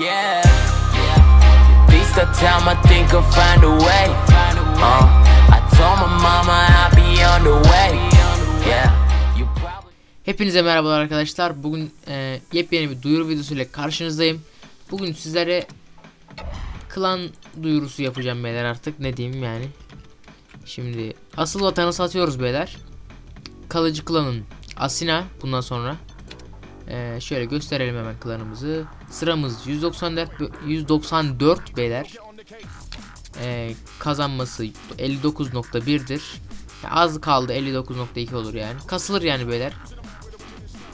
yeah. Beast of time, I think I'll find a way. Uh, I told my mama I'll be on the way. Yeah. Hepinize merhabalar arkadaşlar. Bugün e, yepyeni bir duyuru videosu ile karşınızdayım. Bugün sizlere klan duyurusu yapacağım beyler artık ne diyeyim yani. Şimdi asıl vatanı satıyoruz beyler. Kalıcı klanın Asina bundan sonra. E, şöyle gösterelim hemen klanımızı. Sıramız 194 bö- 194 beyler. E, kazanması 59.1'dir. Ya Az kaldı 59.2 olur yani. Kasılır yani beyler.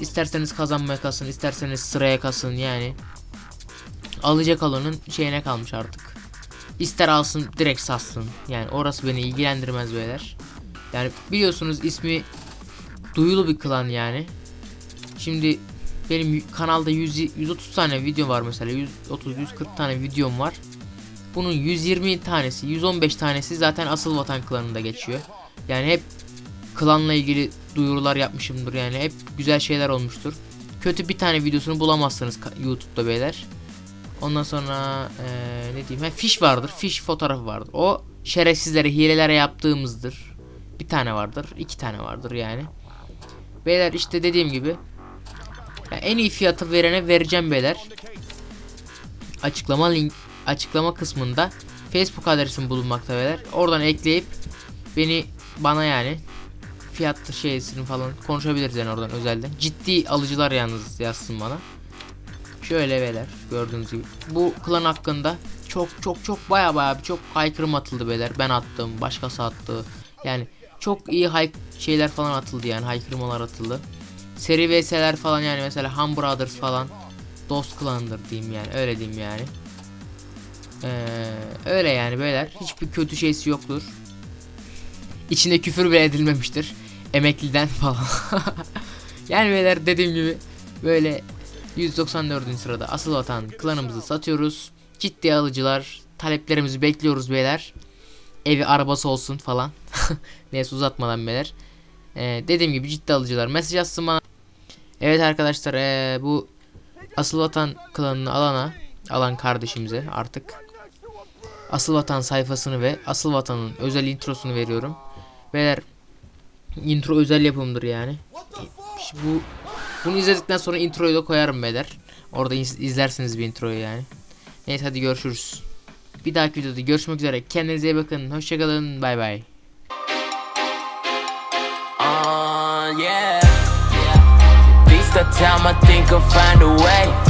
İsterseniz kazanmaya kasın, isterseniz sıraya kasın yani. Alacak alanın şeyine kalmış artık. İster alsın direkt satsın. Yani orası beni ilgilendirmez beyler. Yani biliyorsunuz ismi duyulu bir klan yani. Şimdi benim kanalda 100, 130 tane video var mesela 130 140 tane videom var. Bunun 120 tanesi, 115 tanesi zaten asıl vatan klanında geçiyor. Yani hep klanla ilgili duyurular yapmışımdır yani hep güzel şeyler olmuştur. Kötü bir tane videosunu bulamazsınız YouTube'da beyler. Ondan sonra eee, ne diyeyim? Ha, fiş vardır. Fiş fotoğrafı vardır. O şerefsizlere, hilelere yaptığımızdır. Bir tane vardır, iki tane vardır yani. Beyler işte dediğim gibi en iyi fiyatı verene vereceğim beyler. Açıklama link açıklama kısmında Facebook adresim bulunmakta beyler. Oradan ekleyip beni bana yani fiyat şeysini falan konuşabiliriz yani oradan özelden. Ciddi alıcılar yalnız yazsın bana. Şöyle beyler gördüğünüz gibi. Bu klan hakkında çok çok çok baya baya bir çok haykırım atıldı beyler. Ben attım, başkası attı. Yani çok iyi hay şeyler falan atıldı yani haykırmalar atıldı. Seri vs'ler falan yani mesela Ham Brothers falan dost klanıdır diyeyim yani öyle diyeyim yani. Ee, öyle yani beyler hiçbir kötü şeysi yoktur. İçinde küfür bile edilmemiştir. Emekliden falan. yani beyler dediğim gibi böyle 194. sırada asıl vatan klanımızı satıyoruz. Ciddi alıcılar taleplerimizi bekliyoruz beyler. Evi arabası olsun falan. Neyse uzatmadan beyler. Ee, dediğim gibi ciddi alıcılar mesaj atsın bana. Evet arkadaşlar ee, bu asıl vatan klanını alana alan kardeşimize artık asıl vatan sayfasını ve asıl vatanın özel introsunu veriyorum. Beyler intro özel yapımdır yani. Bu bunu izledikten sonra introyu da koyarım beyler. Orada iz- izlersiniz bir introyu yani. Neyse hadi görüşürüz. Bir dahaki videoda görüşmek üzere. Kendinize iyi bakın. Hoşçakalın. Bay bay. Uh, yeah. time I think I'll find a way.